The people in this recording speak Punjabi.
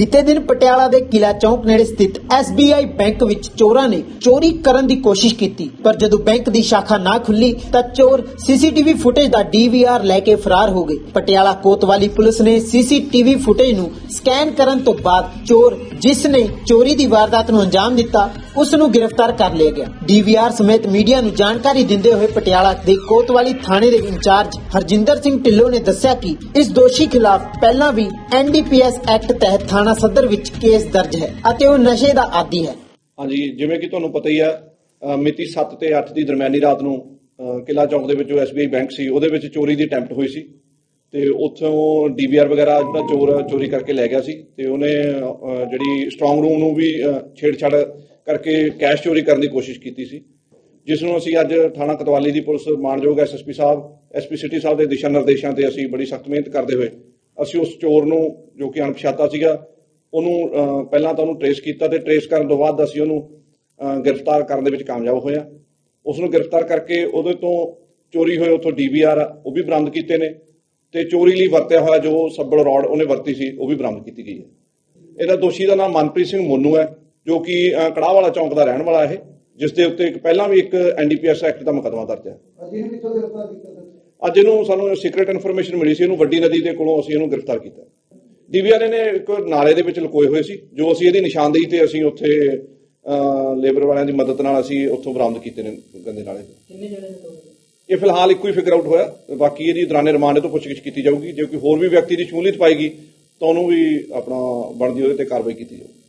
ਬੀਤੇ ਦਿਨ ਪਟਿਆਲਾ ਦੇ ਕਿਲਾ ਚੌਂਕ ਨੇੜੇ ਸਥਿਤ SBI ਬੈਂਕ ਵਿੱਚ ਚੋਰਾਂ ਨੇ ਚੋਰੀ ਕਰਨ ਦੀ ਕੋਸ਼ਿਸ਼ ਕੀਤੀ। ਪਰ ਜਦੋਂ ਬੈਂਕ ਦੀ ਸ਼ਾਖਾ ਨਾ ਖੁੱਲੀ, ਤਾਂ ਚੋਰ CCTV ਫੁਟੇਜ ਦਾ DVR ਲੈ ਕੇ ਫਰਾਰ ਹੋ ਗਏ। ਪਟਿਆਲਾ ਕੋਤਵਾਲੀ ਪੁਲਿਸ ਨੇ CCTV ਫੁਟੇਜ ਨੂੰ ਸਕੈਨ ਕਰਨ ਤੋਂ ਬਾਅਦ ਚੋਰ ਜਿਸ ਨੇ ਚੋਰੀ ਦੀ ਵਾਰਦਾਤ ਨੂੰ ਅੰਜਾਮ ਦਿੱਤਾ ਉਸ ਨੂੰ ਗ੍ਰਿਫਤਾਰ ਕਰ ਲਿਆ ਗਿਆ। DVR ਸਮੇਤ ਮੀਡੀਆ ਨੂੰ ਜਾਣਕਾਰੀ ਦਿੰਦੇ ਹੋਏ ਪਟਿਆਲਾ ਦੇ ਕੋਤਵਾਲੀ ਥਾਣੇ ਦੇ ਇੰਚਾਰਜ ਹਰਜਿੰਦਰ ਸਿੰਘ ਢਿੱਲੋਂ ਨੇ ਦੱਸਿਆ ਕਿ ਇਸ ਦੋਸ਼ੀ ਖਿਲਾਫ ਪਹਿਲਾਂ ਵੀ NDPS ਐਕਟ ਤਹਿਤ ਥਾਣਾ ਸਦਰ ਵਿੱਚ ਕੇਸ ਦਰਜ ਹੈ ਅਤੇ ਉਹ ਨਸ਼ੇ ਦਾ ਆਦੀ ਹੈ। ਹਾਂਜੀ ਜਿਵੇਂ ਕਿ ਤੁਹਾਨੂੰ ਪਤਾ ਹੀ ਆ ਮਿਤੀ 7 ਤੇ 8 ਦੀ ਦਰਮਿਆਨੀ ਰਾਤ ਨੂੰ ਅ, ਕਿਲਾ ਚੌਕ ਦੇ ਵਿੱਚ ਜੋ SBI ਬੈਂਕ ਸੀ ਉਹਦੇ ਵਿੱਚ ਚੋਰੀ ਦੀ ਅਟੈਂਪਟ ਹੋਈ ਸੀ। ਤੇ ਉੱਥੋਂ ਡੀਵੀਆਰ ਵਗੈਰਾ ਜਿਹੜਾ ਚੋਰ, ਚੋਰੀ ਕਰਕੇ ਲੈ ਗਿਆ ਸੀ ਤੇ ਉਹਨੇ ਜਿਹੜੀ ਸਟਰੋਂਗ ਰੂਮ ਨੂੰ ਵੀ ਛੇੜਛਾੜ ਕਰਕੇ ਕੈਸ਼ ਚੋਰੀ ਕਰਨ ਦੀ ਕੋਸ਼ਿਸ਼ ਕੀਤੀ ਸੀ। ਜਿਸ ਨੂੰ ਅਸੀਂ ਅੱਜ ਥਾਣਾ ਕਤਵਾਲੀ ਦੀ ਪੁਲਿਸ ਮਾਨਯੋਗ ਐਸਐਸਪੀ ਸਾਹਿਬ ਐਸਪੀ ਸਿਟੀ ਸਾਹਿਬ ਦੇ ਦਿਸ਼ਾ ਨਿਰਦੇਸ਼ਾਂ ਤੇ ਅਸੀਂ ਬੜੀ ਸਖਤ ਮਿਹਨਤ ਕਰਦੇ ਹੋਏ ਅਸੀਂ ਉਸ ਚੋਰ ਨੂੰ, ਜੋ ਕਿ ਅਣਪਛਾਤਾ ਸੀਗਾ, ਉਹਨੂੰ ਪਹਿਲਾਂ ਤਾਂ ਉਹਨੂੰ ਟਰੇਸ ਕੀਤਾ ਤੇ ਟਰੇਸ ਕਰਨ ਤੋਂ ਬਾਅਦ ਅਸੀਂ ਉਹਨੂੰ ਗ੍ਰਿਫਤਾਰ ਕਰਨ ਦੇ ਵਿੱਚ ਕਾਮਯਾਬ ਹੋਇਆ। ਉਸ ਨੂੰ ਗ੍ਰਿਫਤਾਰ ਕਰਕੇ ਉਹਦੇ ਤੋਂ ਚੋਰੀ ਹੋਏ ਉਥੋਂ ਡੀਵੀਆਰ ਉਹ ਵੀ ਬਰਾਮਦ ਕੀਤੇ ਨੇ। ਤੇ ਚੋਰੀ ਲਈ ਵਰਤਿਆ ਹੋਇਆ ਜੋ ਸੱਬਲ ਰੋਡ ਉਹਨੇ ਵਰਤੀ ਸੀ ਉਹ ਵੀ ਬਰਾਮਦ ਕੀਤੀ ਗਈ ਹੈ। ਇਹਦਾ ਦੋਸ਼ੀ ਦਾ ਨਾਮ ਮਨਪ੍ਰੀਤ ਸਿੰਘ ਮੋਨੂ ਹੈ ਜੋ ਕਿ ਕੜਾਹ ਵਾਲਾ ਚੌਂਕ ਦਾ ਰਹਿਣ ਵਾਲਾ ਹੈ ਜਿਸ ਦੇ ਉੱਤੇ ਇੱਕ ਪਹਿਲਾਂ ਵੀ ਇੱਕ ਐਨਡੀਪੀਐਸ ਐਕਟ ਦਾ ਮੁਕੱਦਮਾ ਦਰਜ ਹੈ। ਅਜੀ ਨੂੰ ਕਿੱਥੋਂ ਗ੍ਰਿਫਤਾਰ ਕੀਤਾ ਸਰ? ਅੱਜ ਇਹਨੂੰ ਸਾਨੂੰ ਸੀਕ੍ਰੀਟ ਇਨਫੋਰਮੇਸ਼ਨ ਮਿਲੀ ਸੀ ਇਹਨੂੰ ਵੱਡੀ ਨਦੀ ਦੇ ਕੋਲੋਂ ਅਸੀਂ ਇਹਨੂੰ ਗ੍ਰਿਫਤਾਰ ਕੀਤਾ। ਡੀਵੀਆਰ ਨੇ ਇੱਕ ਨਾਲੇ ਦੇ ਵਿੱਚ ਲੁਕੋਏ ਹੋਏ ਸੀ ਜੋ ਅਸੀਂ ਇਹਦੀ ਨਿਸ਼ਾਨਦੇਹੀ ਤੇ ਅਸੀਂ ਉੱਥੇ ਲੇਬਰ ਵਾਲਿਆਂ ਦੀ ਮਦਦ ਨਾਲ ਅਸੀਂ ਉੱਥੋਂ ਬਰਾਮਦ ਕੀਤੇ ਨੇ ਗੰਦੇ ਨਾਲੇ। ਕਿੰਨੇ ਜਣੇ ਨੇ ਇਹ ਫਿਲਹਾਲ ਇੱਕੋ ਹੀ ਫਿਗਰ ਆਊਟ ਹੋਇਆ। ਬਾਕੀ ਇਹਦੀ ਦੌਰਾਨੇ ਰਿਮਾਂਡ ਤੋਂ ਪੁੱਛਗਿੱਛ ਕੀਤੀ ਜਾਊਗੀ। ਜੇ ਕੋਈ ਹੋਰ ਵੀ ਵਿਅਕਤੀ ਦੀ ਸ਼ਮੂਲੀਅਤ ਪਾਏਗੀ ਤਾਂ ਉਹਨੂੰ ਵੀ ਆਪਣਾ ਬਣਦੀ ਉਹਦੇ ਤੇ ਕਾਰਵਾਈ ਕੀਤੀ ਜਾਊਗੀ।